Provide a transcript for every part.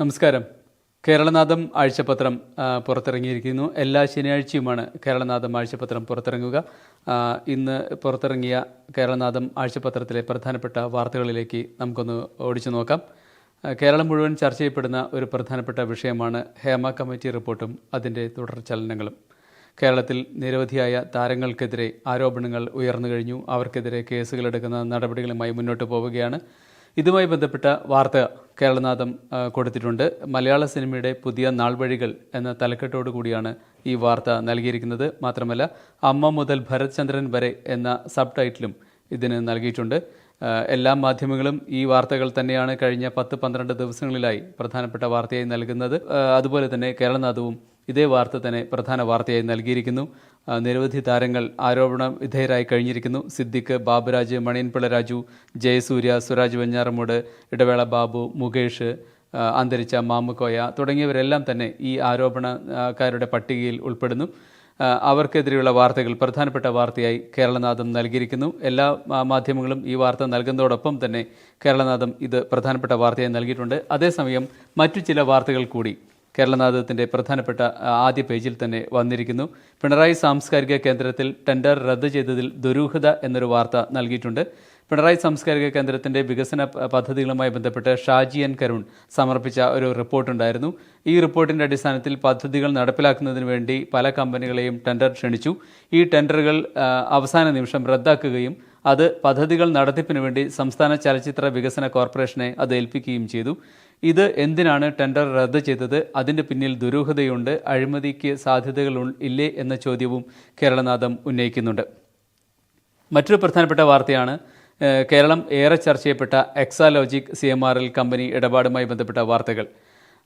നമസ്കാരം. കേരളനാഥം ആഴ്ചപത്രം പുറത്തിറങ്ങിയിരിക്കുന്നു. എല്ലാ ശനിയാഴ്ചയുമാണ് കേരളനാഥം ആഴ്ചപത്രം പുറത്തിറങ്ങുക. ഇന്ന് പുറത്തിറങ്ങിയ കേരളനാഥം ആഴ്ചപത്രത്തിലെ പ്രധാനപ്പെട്ട വാർത്തകളിലേക്ക് നമുക്കൊന്ന് ഓടിച്ചു നോക്കാം. കേരളം മുഴുവൻ ചർച്ച ചെയ്യപ്പെടുന്ന ഒരു പ്രധാനപ്പെട്ട വിഷയമാണ് ഹേമ കമ്മിറ്റി റിപ്പോർട്ടും അതിന്റെ തുടർ ചലനങ്ങളും. കേരളത്തിൽ നിരവധിയായ താരങ്ങൾക്കെതിരെ ആരോപണങ്ങൾ ഉയർന്നു കഴിഞ്ഞു. അവർക്കെതിരെ കേസുകളെടുക്കുന്ന നടപടികളുമായി മുന്നോട്ട് പോവുകയാണ്. ഇതുമായി ബന്ധപ്പെട്ട വാർത്ത കേരളനാഥം കൊടുത്തിട്ടുണ്ട്. മലയാള സിനിമയുടെ പുതിയ നാൾവഴികൾ എന്ന തലക്കെട്ടോടു കൂടിയാണ് ഈ വാർത്ത നൽകിയിരിക്കുന്നത്. മാത്രമല്ല അമ്മ മുതൽ ഭരത് ചന്ദ്രൻ വരെ എന്ന സബ് ടൈറ്റിലും ഇതിന് നൽകിയിട്ടുണ്ട്. എല്ലാ മാധ്യമങ്ങളും ഈ വാർത്തകൾ തന്നെയാണ് കഴിഞ്ഞ പത്ത് പന്ത്രണ്ട് ദിവസങ്ങളിലായി പ്രധാനപ്പെട്ട വാർത്തയായി നൽകുന്നത്. അതുപോലെ തന്നെ കേരളനാഥവും ഇതേ വാർത്ത തന്നെ പ്രധാന വാർത്തയായി നൽകിയിരിക്കുന്നു. നിരവധി താരങ്ങൾ ആരോപണ വിധേയരായി കഴിഞ്ഞിരിക്കുന്നു. സിദ്ദിഖ് ബാബുരാജ് മണിയൻപിള്ള രാജു ജയസൂര്യ സുരാജ് വെഞ്ഞാറമൂട് ഇടവേള ബാബു മുകേഷ് അന്തരിച്ച മാമുക്കോയ തുടങ്ങിയവരെല്ലാം തന്നെ ഈ ആരോപണക്കാരുടെ പട്ടികയിൽ ഉൾപ്പെടുന്നു. അവർക്കെതിരെയുള്ള വാർത്തകൾ പ്രധാനപ്പെട്ട വാർത്തയായി കേരളനാഥം നൽകിയിരിക്കുന്നു. എല്ലാ മാധ്യമങ്ങളും ഈ വാർത്ത നൽകുന്നതോടൊപ്പം തന്നെ കേരളനാഥം ഇത് പ്രധാനപ്പെട്ട വാർത്തയായി നൽകിയിട്ടുണ്ട്. അതേസമയം മറ്റു ചില വാർത്തകൾ കൂടി. കേരളനാഥത്തിന്റെ പ്രധാനപ്പെട്ട ആദ്യ പേജിൽ തന്നെ വന്നിരിക്കുന്നു. പിണറായി സാംസ്കാരിക കേന്ദ്രത്തിൽ ടെൻഡർ റദ്ദ് ചെയ്തതിൽ ദുരൂഹത എന്നൊരു വാർത്ത നൽകിയിട്ടുണ്ട്. പിണറായി സാംസ്കാരിക കേന്ദ്രത്തിന്റെ വികസന പദ്ധതികളുമായി ബന്ധപ്പെട്ട് ഷാജി എൻ കരുൺ സമർപ്പിച്ച ഒരു റിപ്പോർട്ടുണ്ടായിരുന്നു ഈ റിപ്പോർട്ടിന്റെ അടിസ്ഥാനത്തിൽ പദ്ധതികൾ നടപ്പിലാക്കുന്നതിന് വേണ്ടി പല കമ്പനികളെയും ടെൻഡർ ക്ഷണിച്ചു. ഈ ടെൻഡറുകൾ അവസാന നിമിഷം റദ്ദാക്കുകയും അത് പദ്ധതികൾ നടത്തിപ്പിന് വേണ്ടി സംസ്ഥാന ചലച്ചിത്ര വികസന കോർപ്പറേഷനെ അത് ഏൽപ്പിക്കുകയും ചെയ്തു. ഇത് എന്തിനാണ് ടെൻഡർ റദ്ദ് ചെയ്തത്? അതിന്റെ പിന്നിൽ ദുരൂഹതയുണ്ട് അഴിമതിക്ക് സാധ്യതകൾ ഇല്ലേ എന്ന ചോദ്യവും കേരളനാഥം ഉന്നയിക്കുന്നുണ്ട്. മറ്റൊരു പ്രധാനപ്പെട്ട വാർത്തയാണ് കേരളം ഏറെ ചർച്ച ചെയ്യപ്പെട്ട Exalogic C M R L company ഇടപാടുമായി ബന്ധപ്പെട്ട വാർത്തകൾ.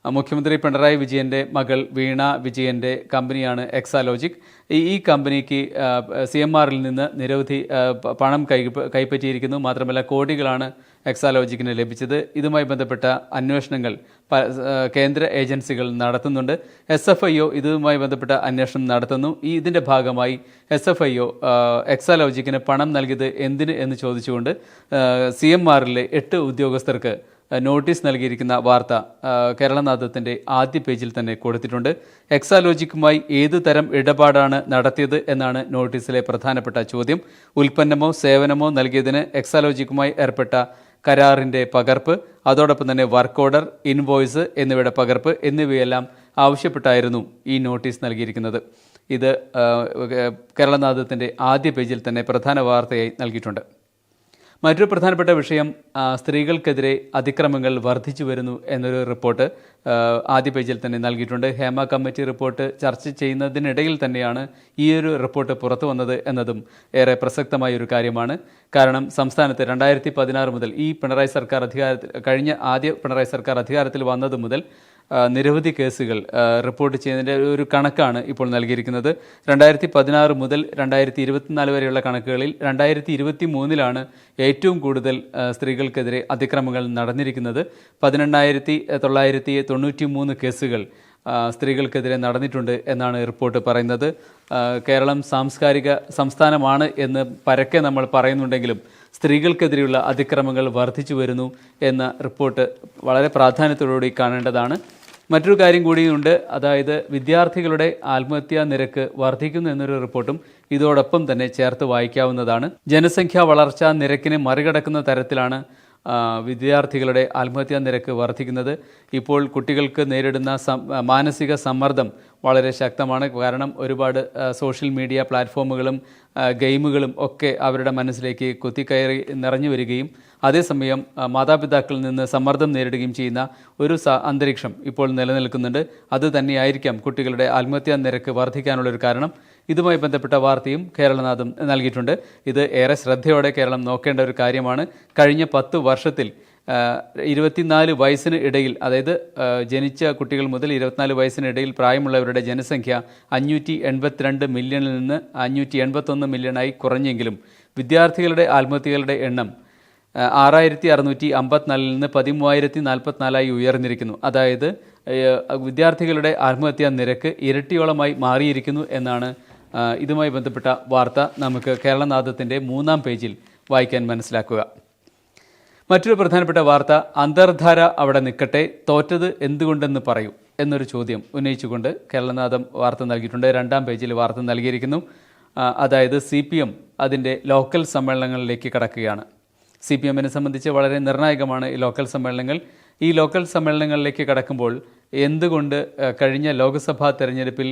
മുഖ്യമന്ത്രി പിണറായി വിജയന്റെ മകൾ വീണ വിജയന്റെ കമ്പനിയാണ് എക്സാലോജിക്. ഈ കമ്പനിക്ക് സി എം ആറിൽ നിന്ന് നിരവധി പണം കൈ കൈപ്പറ്റിയിരിക്കുന്നു. മാത്രമല്ല കോടികളാണ് എക്സാലോജിക്കിന് ലഭിച്ചത്. ഇതുമായി ബന്ധപ്പെട്ട അന്വേഷണങ്ങൾ കേന്ദ്ര ഏജൻസികൾ നടത്തുന്നുണ്ട്. എസ് എഫ് ഐ ഒ ഇതുമായി ബന്ധപ്പെട്ട അന്വേഷണം നടത്തുന്നു. ഈ ഇതിന്റെ ഭാഗമായി എസ് എഫ് ഐ ഒ എക്സാലോജിക്കിന് പണം നൽകിയത് എന്തിന് എന്ന് ചോദിച്ചുകൊണ്ട് സി എം ആറിലെ എട്ട് ഉദ്യോഗസ്ഥർക്ക് നോട്ടീസ് നൽകിയിരിക്കുന്ന വാർത്ത കേരളനാഥത്തിന്റെ ആദ്യ പേജിൽ തന്നെ കൊടുത്തിട്ടുണ്ട്. എക്സാലോജിക്കുമായി ഏത് തരം ഇടപാടാണ് നടത്തിയത് എന്നാണ് നോട്ടീസിലെ പ്രധാനപ്പെട്ട ചോദ്യം. ഉൽപ്പന്നമോ സേവനമോ നൽകിയതിന് എക്സാലോജിക്കുമായി ഏർപ്പെട്ട കരാറിന്റെ പകർപ്പ് അതോടൊപ്പം തന്നെ വർക്ക് ഓർഡർ ഇൻവോയ്സ് എന്നിവയുടെ പകർപ്പ് എന്നിവയെല്ലാം ആവശ്യപ്പെട്ടായിരുന്നു ഈ നോട്ടീസ് നൽകിയിരിക്കുന്നത്. ഇത് കേരളനാഥത്തിന്റെ ആദ്യ പേജിൽ തന്നെ പ്രധാന വാർത്തയായി നൽകിയിട്ടുണ്ട്. മറ്റൊരു പ്രധാനപ്പെട്ട വിഷയം സ്ത്രീകൾക്കെതിരെ അതിക്രമങ്ങൾ വർദ്ധിച്ചു വരുന്നു എന്നൊരു റിപ്പോർട്ട് ആദ്യ പേജിൽ തന്നെ നൽകിയിട്ടുണ്ട്. ഹേമ കമ്മിറ്റി റിപ്പോർട്ട് ചർച്ച ചെയ്യുന്നതിനിടയിൽ തന്നെയാണ് ഈ ഒരു റിപ്പോർട്ട് പുറത്തു വന്നത് എന്നതും ഏറെ പ്രസക്തമായ ഒരു കാര്യമാണ്. കാരണം സംസ്ഥാനത്ത് രണ്ടായിരത്തി പതിനാറ് മുതൽ ഈ പിണറായി സർക്കാർ അധികാരത്തിൽ കഴിഞ്ഞ ആദ്യ പിണറായി സർക്കാർ അധികാരത്തിൽ വന്നത് മുതൽ നിരവധി കേസുകൾ റിപ്പോർട്ട് ചെയ്യുന്നതിന്റെ ഒരു കണക്കാണ് ഇപ്പോൾ നൽകിയിരിക്കുന്നത്. രണ്ടായിരത്തി പതിനാറ് മുതൽ രണ്ടായിരത്തി ഇരുപത്തിനാല് വരെയുള്ള കണക്കുകളിൽ രണ്ടായിരത്തി ഇരുപത്തി മൂന്നിലാണ് ഏറ്റവും കൂടുതൽ സ്ത്രീകൾക്കെതിരെ അതിക്രമങ്ങൾ നടന്നിരിക്കുന്നത്. പതിനെണ്ണായിരത്തി തൊള്ളായിരത്തി തൊണ്ണൂറ്റി മൂന്ന് കേസുകൾ സ്ത്രീകൾക്കെതിരെ നടന്നിട്ടുണ്ട് എന്നാണ് റിപ്പോർട്ട് പറയുന്നത്. കേരളം സാംസ്കാരിക സംസ്ഥാനമാണ് എന്ന് പരക്കെ നമ്മൾ പറയുന്നുണ്ടെങ്കിലും സ്ത്രീകൾക്കെതിരെയുള്ള അതിക്രമങ്ങൾ വർദ്ധിച്ചു വരുന്നു എന്ന റിപ്പോർട്ട് വളരെ പ്രാധാന്യത്തോടുകൂടി കാണേണ്ടതാണ്. മറ്റൊരു കാര്യം കൂടിയുണ്ട്. അതായത് വിദ്യാർത്ഥികളുടെ ആത്മഹത്യാ നിരക്ക് വർദ്ധിക്കുന്നു എന്നൊരു റിപ്പോർട്ടും ഇതോടൊപ്പം തന്നെ ചേർത്ത് വായിക്കാവുന്നതാണ്. ജനസംഖ്യാ വളർച്ചാ നിരക്കിനെ മറികടക്കുന്ന തരത്തിലാണ് വിദ്യാർത്ഥികളുടെ ആത്മഹത്യാ നിരക്ക് വർദ്ധിക്കുന്നത്. ഇപ്പോൾ കുട്ടികൾക്ക് നേരിടുന്ന മാനസിക സമ്മർദ്ദം വളരെ ശക്തമാണ്. കാരണം ഒരുപാട് സോഷ്യൽ മീഡിയ പ്ലാറ്റ്ഫോമുകളും ഗെയിമുകളും ഒക്കെ അവരുടെ മനസ്സിലേക്ക് കുത്തിക്കയറി നിറഞ്ഞു വരികയും അതേസമയം മാതാപിതാക്കളിൽ നിന്ന് സമ്മർദ്ദം നേരിടുകയും ചെയ്യുന്ന ഒരു അന്തരീക്ഷം ഇപ്പോൾ നിലനിൽക്കുന്നുണ്ട്. അത് തന്നെയായിരിക്കാം കുട്ടികളുടെ ആത്മഹത്യാ നിരക്ക് വർദ്ധിക്കാനുള്ള ഒരു കാരണം. ഇതുമായി ബന്ധപ്പെട്ട വാർത്തയും കേരളനാഥം നൽകിയിട്ടുണ്ട്. ഇത് ഏറെ ശ്രദ്ധയോടെ കേരളം നോക്കേണ്ട ഒരു കാര്യമാണ്. കഴിഞ്ഞ പത്ത് വർഷത്തിൽ ഇരുപത്തിനാല് വയസ്സിന് ഇടയിൽ അതായത് ജനിച്ച കുട്ടികൾ മുതൽ ഇരുപത്തിനാല് വയസ്സിനിടയിൽ പ്രായമുള്ളവരുടെ ജനസംഖ്യ അഞ്ഞൂറ്റി എൺപത്തിരണ്ട് മില്യണിൽ നിന്ന് അഞ്ഞൂറ്റി എൺപത്തൊന്ന് മില്യണായി കുറഞ്ഞെങ്കിലും വിദ്യാർത്ഥികളുടെ ആത്മഹത്യകളുടെ എണ്ണം ആറായിരത്തി അറുന്നൂറ്റി അമ്പത്തിനാലിൽ നിന്ന് പതിമൂവായിരത്തി നാൽപ്പത്തിനാലായി ഉയർന്നിരിക്കുന്നു. അതായത് വിദ്യാർത്ഥികളുടെ ആത്മഹത്യാ നിരക്ക് ഇരട്ടിയോളമായി മാറിയിരിക്കുന്നു എന്നാണ് ഇതുമായി ബന്ധപ്പെട്ട വാർത്ത നമുക്ക് കേരളനാഥത്തിന്റെ മൂന്നാം പേജിൽ വായിക്കാൻ മനസ്സിലാക്കുക. മറ്റൊരു പ്രധാനപ്പെട്ട വാർത്ത അന്തർധാര അവിടെ നിൽക്കട്ടെ തോറ്റത് എന്തുകൊണ്ടെന്ന് പറയൂ എന്നൊരു ചോദ്യം ഉന്നയിച്ചുകൊണ്ട് കേരളനാഥം വാർത്ത നൽകിയിട്ടുണ്ട്. രണ്ടാം പേജിൽ വാർത്ത നൽകിയിരിക്കുന്നു. അതായത് സി പി എം അതിന്റെ ലോക്കൽ സമ്മേളനങ്ങളിലേക്ക് കടക്കുകയാണ്. സി പി എമ്മിനെ സംബന്ധിച്ച് വളരെ നിർണായകമാണ് ഈ ലോക്കൽ സമ്മേളനങ്ങൾ. ഈ ലോക്കൽ സമ്മേളനങ്ങളിലേക്ക് കടക്കുമ്പോൾ എന്തുകൊണ്ട് കഴിഞ്ഞ ലോക്സഭാ തെരഞ്ഞെടുപ്പിൽ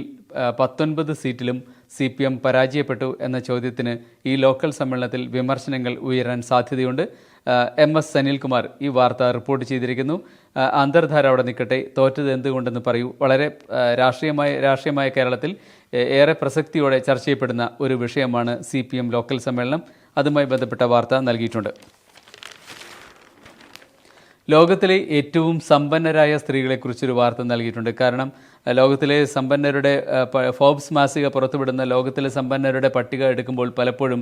പത്തൊൻപത് സീറ്റിലും സി പി എം പരാജയപ്പെട്ടു എന്ന ചോദ്യത്തിന് ഈ ലോക്കൽ സമ്മേളനത്തിൽ വിമർശനങ്ങൾ ഉയരാൻ സാധ്യതയുണ്ട്. എം എസ് സനിൽകുമാർ ഈ വാർത്ത റിപ്പോർട്ട് ചെയ്തിരിക്കുന്നു. അന്തർധാര അവിടെ നിൽക്കട്ടെ തോറ്റത് എന്തുകൊണ്ടെന്ന് പറയൂ. വളരെ രാഷ്ട്രീയമായ രാഷ്ട്രീയമായ കേരളത്തിൽ ഏറെ പ്രസക്തിയോടെ ചർച്ച ചെയ്യപ്പെടുന്ന ഒരു വിഷയമാണ് സി ലോക്കൽ സമ്മേളനം. അതുമായി ബന്ധപ്പെട്ട വാർത്ത നൽകിയിട്ടുണ്ട്. ലോകത്തിലെ ഏറ്റവും സമ്പന്നരായ സ്ത്രീകളെക്കുറിച്ചൊരു വാർത്ത നൽകിയിട്ടുണ്ട്. കാരണം ലോകത്തിലെ സമ്പന്നരുടെ ഫോബ്സ് മാസിക പുറത്തുവിടുന്ന ലോകത്തിലെ സമ്പന്നരുടെ പട്ടിക എടുക്കുമ്പോൾ പലപ്പോഴും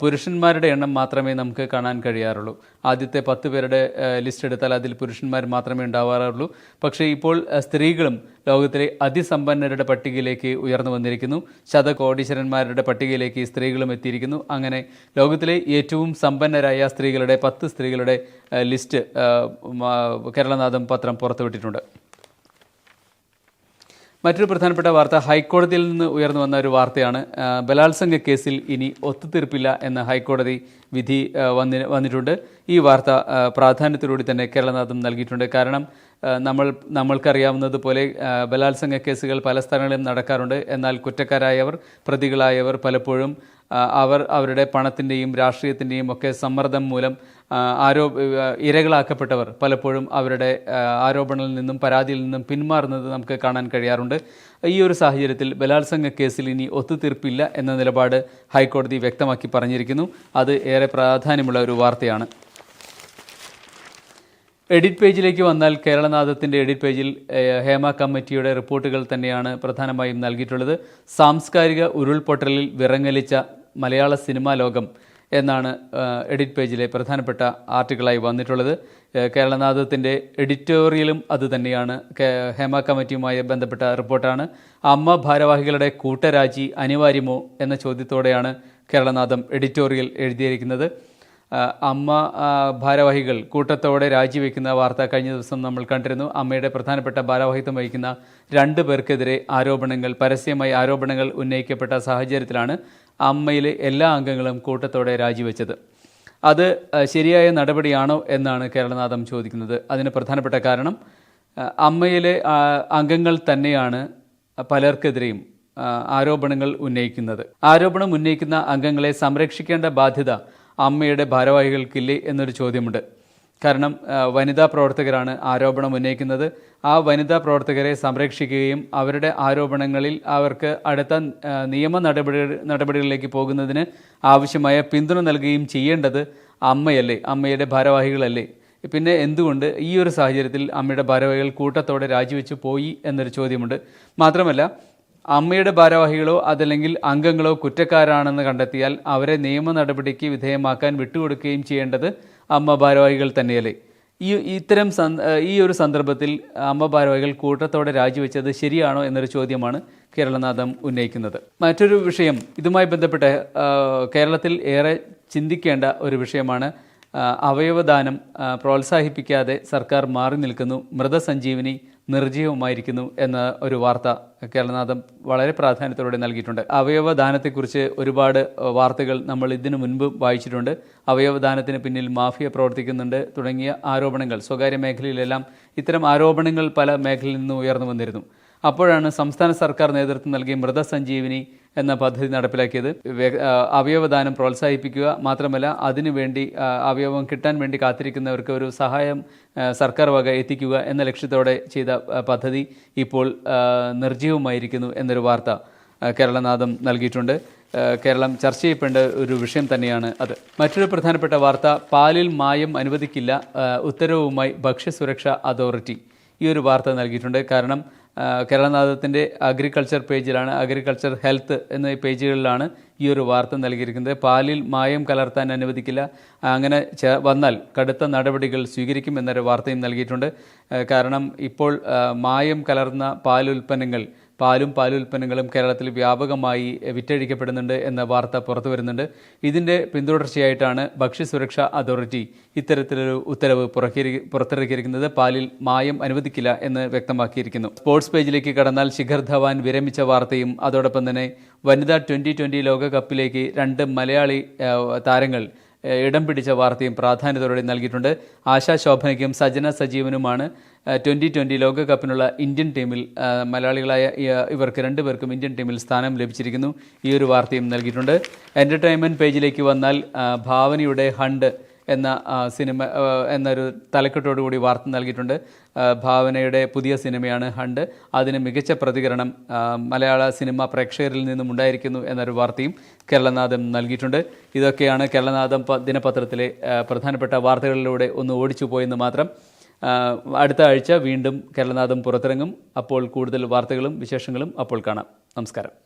പുരുഷന്മാരുടെ എണ്ണം മാത്രമേ നമുക്ക് കാണാൻ കഴിയാറുള്ളൂ. ആദ്യത്തെ പത്ത് പേരുടെ ലിസ്റ്റ് എടുത്താൽ അതിൽ പുരുഷന്മാർ മാത്രമേ ഉണ്ടാവാറുള്ളൂ. പക്ഷേ ഇപ്പോൾ സ്ത്രീകളും ലോകത്തിലെ അതിസമ്പന്നരുടെ പട്ടികയിലേക്ക് ഉയർന്നു വന്നിരിക്കുന്നു. ശതകോടീശ്വരന്മാരുടെ പട്ടികയിലേക്ക് സ്ത്രീകളും എത്തിയിരിക്കുന്നു. അങ്ങനെ ലോകത്തിലെ ഏറ്റവും സമ്പന്നരായ സ്ത്രീകളുടെ പത്ത് സ്ത്രീകളുടെ ലിസ്റ്റ് കേരളനാഥം പത്രം പുറത്തുവിട്ടിട്ടുണ്ട്. മറ്റൊരു പ്രധാനപ്പെട്ട വാർത്ത ഹൈക്കോടതിയിൽ നിന്ന് ഉയർന്നു വന്ന ഒരു വാർത്തയാണ് ബലാത്സംഗ കേസിൽ ഇനി ഒത്തുതീർപ്പില്ല എന്ന ഹൈക്കോടതി വിധി വന്നി വന്നിട്ടുണ്ട്. ഈ വാർത്ത പ്രാധാന്യത്തിലൂടെ തന്നെ കേരളനാഥം നൽകിയിട്ടുണ്ട്. കാരണം നമ്മൾ നമ്മൾക്കറിയാവുന്നതുപോലെ ബലാത്സംഗ കേസുകൾ പല സ്ഥലങ്ങളിലും നടക്കാറുണ്ട്. എന്നാൽ കുറ്റക്കാരായവർ പ്രതികളായവർ പലപ്പോഴും അവർ അവരുടെ പണത്തിന്റെയും രാഷ്ട്രീയത്തിന്റെയും ഒക്കെ സമ്മർദ്ദം മൂലം ആരോ ഇരകളാക്കപ്പെട്ടവർ പലപ്പോഴും അവരുടെ ആരോപണങ്ങളിൽ നിന്നും പരാതിയിൽ നിന്നും പിന്മാറുന്നത് നമുക്ക് കാണാൻ കഴിയാറുണ്ട്. ഈ ഒരു സാഹചര്യത്തിൽ ബലാത്സംഗ കേസിൽ ഇനി ഒത്തുതീർപ്പില്ല എന്ന നിലപാട് ഹൈക്കോടതി വ്യക്തമാക്കി പറഞ്ഞിരിക്കുന്നു. അത് ഏറെ പ്രാധാന്യമുള്ള ഒരു വാർത്തയാണ്. എഡിറ്റ് പേജിലേക്ക് വന്നാൽ കേരളനാഥത്തിന്റെ എഡിറ്റ് പേജിൽ ഹേമ കമ്മിറ്റിയുടെ റിപ്പോർട്ടുകൾ തന്നെയാണ് പ്രധാനമായും നൽകിയിട്ടുള്ളത്. സാംസ്കാരിക ഉരുൾപൊട്ടലിൽ വിറങ്ങലിച്ച മലയാള സിനിമാ ലോകം എന്നാണ് എഡിറ്റ് പേജിലെ പ്രധാനപ്പെട്ട ആർട്ടിക്കിളായി വന്നിട്ടുള്ളത്. കേരളനാഥത്തിന്റെ എഡിറ്റോറിയലും അത് തന്നെയാണ്. ഹേമ കമ്മിറ്റിയുമായി ബന്ധപ്പെട്ട റിപ്പോർട്ടാണ്. അമ്മ ഭാരവാഹികളുടെ കൂട്ടരാജി അനിവാര്യമോ എന്ന ചോദ്യത്തോടെയാണ് കേരളനാഥം എഡിറ്റോറിയൽ എഴുതിയിരിക്കുന്നത്. അമ്മ ഭാരവാഹികൾ കൂട്ടത്തോടെ രാജിവെക്കുന്ന വാർത്ത കഴിഞ്ഞ ദിവസം നമ്മൾ കണ്ടിരുന്നു. അമ്മയുടെ പ്രധാനപ്പെട്ട ഭാരവാഹിത്വം വഹിക്കുന്ന രണ്ട് പേർക്കെതിരെ ആരോപണങ്ങൾ പരസ്യമായി ആരോപണങ്ങൾ ഉന്നയിക്കപ്പെട്ട സാഹചര്യത്തിലാണ് അമ്മയിലെ എല്ലാ അംഗങ്ങളും കൂട്ടത്തോടെ രാജിവെച്ചത്. അത് ശരിയായ നടപടിയാണോ എന്നാണ് കേരളനാഥം ചോദിക്കുന്നത്. അതിന് പ്രധാനപ്പെട്ട കാരണം അമ്മയിലെ അംഗങ്ങൾ തന്നെയാണ് പലർക്കെതിരെയും ആരോപണങ്ങൾ ഉന്നയിക്കുന്നത്. ആരോപണം ഉന്നയിക്കുന്ന അംഗങ്ങളെ സംരക്ഷിക്കേണ്ട ബാധ്യത അമ്മയുടെ ഭാരവാഹികൾക്കില്ലേ എന്നൊരു ചോദ്യമുണ്ട്. കാരണം വനിതാ പ്രവർത്തകരാണ് ആരോപണം ഉന്നയിക്കുന്നത്. ആ വനിതാ പ്രവർത്തകരെ സംരക്ഷിക്കുകയും അവരുടെ ആരോപണങ്ങളിൽ അവർക്ക് അടുത്ത നിയമ നടപടി നടപടികളിലേക്ക് പോകുന്നതിന് ആവശ്യമായ പിന്തുണ നൽകുകയും ചെയ്യേണ്ടത് അമ്മയല്ലേ അമ്മയുടെ ഭാരവാഹികളല്ലേ. പിന്നെ എന്തുകൊണ്ട് ഈ ഒരു സാഹചര്യത്തിൽ അമ്മയുടെ ഭാരവാഹികൾ കൂട്ടത്തോടെ രാജിവെച്ച് പോയി എന്നൊരു ചോദ്യമുണ്ട്. മാത്രമല്ല അമ്മയുടെ ഭാരവാഹികളോ അതല്ലെങ്കിൽ അംഗങ്ങളോ കുറ്റക്കാരാണെന്ന് കണ്ടെത്തിയാൽ അവരെ നിയമ നടപടിക്ക് വിധേയമാക്കാൻ വിട്ടുകൊടുക്കുകയും ചെയ്യേണ്ടത് അമ്മ ഭാരവാഹികൾ തന്നെയല്ലേ? ഈ ഇത്തരം ഈ ഒരു സന്ദർഭത്തിൽ അമ്മ ഭാരവാഹികൾ കൂട്ടത്തോടെ രാജിവെച്ചത് ശരിയാണോ എന്നൊരു ചോദ്യമാണ് കേരളനാഥം ഉന്നയിക്കുന്നത്. മറ്റൊരു വിഷയം ഇതുമായി ബന്ധപ്പെട്ട് കേരളത്തിൽ ഏറെ ചിന്തിക്കേണ്ട ഒരു വിഷയമാണ് അവയവദാനം പ്രോത്സാഹിപ്പിക്കാതെ സർക്കാർ മാറി നിൽക്കുന്നു മൃതസഞ്ജീവനി നിർജീവമായിരിക്കുന്നു എന്ന ഒരു വാർത്ത കേരളനാഥം വളരെ പ്രാധാന്യത്തോടെ നൽകിയിട്ടുണ്ട്. അവയവദാനത്തെക്കുറിച്ച് ഒരുപാട് വാർത്തകൾ നമ്മൾ ഇതിനു മുൻപ് വായിച്ചിട്ടുണ്ട്. അവയവദാനത്തിന് പിന്നിൽ മാഫിയ പ്രവർത്തിക്കുന്നുണ്ട്. തുടങ്ങിയ ആരോപണങ്ങൾ സ്വകാര്യ മേഖലയിലെല്ലാം ഇത്തരം ആരോപണങ്ങൾ പല മേഖലയിൽ നിന്നും ഉയർന്നു വന്നിരുന്നു. അപ്പോഴാണ് സംസ്ഥാന സർക്കാർ നേതൃത്വം നൽകിയ മൃതസഞ്ജീവനി എന്ന പദ്ധതി നടപ്പിലാക്കിയത്. അവയവദാനം പ്രോത്സാഹിപ്പിക്കുക മാത്രമല്ല അതിനുവേണ്ടി അവയവം കിട്ടാൻ വേണ്ടി കാത്തിരിക്കുന്നവർക്ക് ഒരു സഹായം സർക്കാർ വക എത്തിക്കുക എന്ന ലക്ഷ്യത്തോടെ ചെയ്ത പദ്ധതി ഇപ്പോൾ നിർജീവമായിരിക്കുന്നു എന്നൊരു വാർത്ത കേരളനാഥം നൽകിയിട്ടുണ്ട്. കേരളം ചർച്ച ചെയ്യപ്പെടേണ്ട ഒരു വിഷയം തന്നെയാണ് അത്. മറ്റൊരു പ്രധാനപ്പെട്ട വാർത്ത പാലിൽ മായം അനുവദിക്കില്ല ഉത്തരവുമായി ഭക്ഷ്യസുരക്ഷാ അതോറിറ്റി. ഈ ഒരു വാർത്ത നൽകിയിട്ടുണ്ട്. കാരണം കേരളനാഥത്തിന്റെ അഗ്രികൾച്ചർ പേജിലാണ് അഗ്രികൾച്ചർ ഹെൽത്ത് എന്ന പേജുകളിലാണ് ഈ ഒരു വാർത്ത നൽകിയിരിക്കുന്നത്. പാലിൽ മായം കലർത്താൻ അനുവദിക്കില്ല. അങ്ങനെ വന്നാൽ കടുത്ത നടപടികൾ സ്വീകരിക്കും എന്നൊരു വാർത്തയും നൽകിയിട്ടുണ്ട്. കാരണം ഇപ്പോൾ മായം കലർന്ന പാൽ ഉൽപ്പന്നങ്ങൾ പാലും പാലുൽപ്പന്നങ്ങളും കേരളത്തിൽ വ്യാപകമായി വിറ്റഴിക്കപ്പെടുന്നുണ്ട് എന്ന വാർത്ത പുറത്തു വരുന്നുണ്ട്. ഇതിന്റെ പിന്തുടർച്ചയായിട്ടാണ് ഭക്ഷ്യസുരക്ഷ അതോറിറ്റി ഇത്തരത്തിലൊരു ഉത്തരവ് പുറത്തിറക്കിയിരിക്കുന്നത്. പാലിൽ മായം അനുവദിക്കില്ല എന്ന് വ്യക്തമാക്കിയിരിക്കുന്നു. സ്പോർട്സ് പേജിലേക്ക് കടന്നാൽ ശിഖർ ധവാൻ വിരമിച്ച വാർത്തയും അതോടൊപ്പം തന്നെ വനിതാ ട്വന്റി ട്വന്റി ലോകകപ്പിലേക്ക് രണ്ട് മലയാളി താരങ്ങൾ ഇടം പിടിച്ച വാർത്തയും പ്രാധാന്യത്തോടെ നൽകിയിട്ടുണ്ട്. ആശാ ശോഭനയ്ക്കും സജന സജീവനുമാണ്. ട്വന്റി ട്വന്റി ലോകകപ്പിനുള്ള ഇന്ത്യൻ ടീമിൽ മലയാളികളായ ഇവർക്ക് രണ്ടുപേർക്കും ഇന്ത്യൻ ടീമിൽ സ്ഥാനം ലഭിച്ചിരിക്കുന്നു. ഈ ഒരു വാർത്തയും നൽകിയിട്ടുണ്ട്. എന്റർടൈൻമെന്റ് പേജിലേക്ക് വന്നാൽ ഭാവനയുടെ ഹണ്ട് എന്ന സിനിമ എന്നൊരു തലക്കെട്ടോടുകൂടി വാർത്ത നൽകിയിട്ടുണ്ട്. ഭാവനയുടെ പുതിയ സിനിമയാണ് ഹണ്ട്. അതിന് മികച്ച പ്രതികരണം മലയാള സിനിമ പ്രേക്ഷകരിൽ നിന്നും ഉണ്ടായിരിക്കുന്നു എന്നൊരു വാർത്തയും കേരളനാഥം നൽകിയിട്ടുണ്ട്. ഇതൊക്കെയാണ് കേരളനാഥം ദിനപത്രത്തിലെ പ്രധാനപ്പെട്ട വാർത്തകളിലൂടെ ഒന്ന് ഓടിച്ചു പോയെന്ന് മാത്രം. അടുത്ത ആഴ്ച വീണ്ടും കേരളനാഥം പുറത്തിറങ്ങും. അപ്പോൾ കൂടുതൽ വാർത്തകളും വിശേഷങ്ങളും അപ്പോൾ കാണാം. നമസ്കാരം.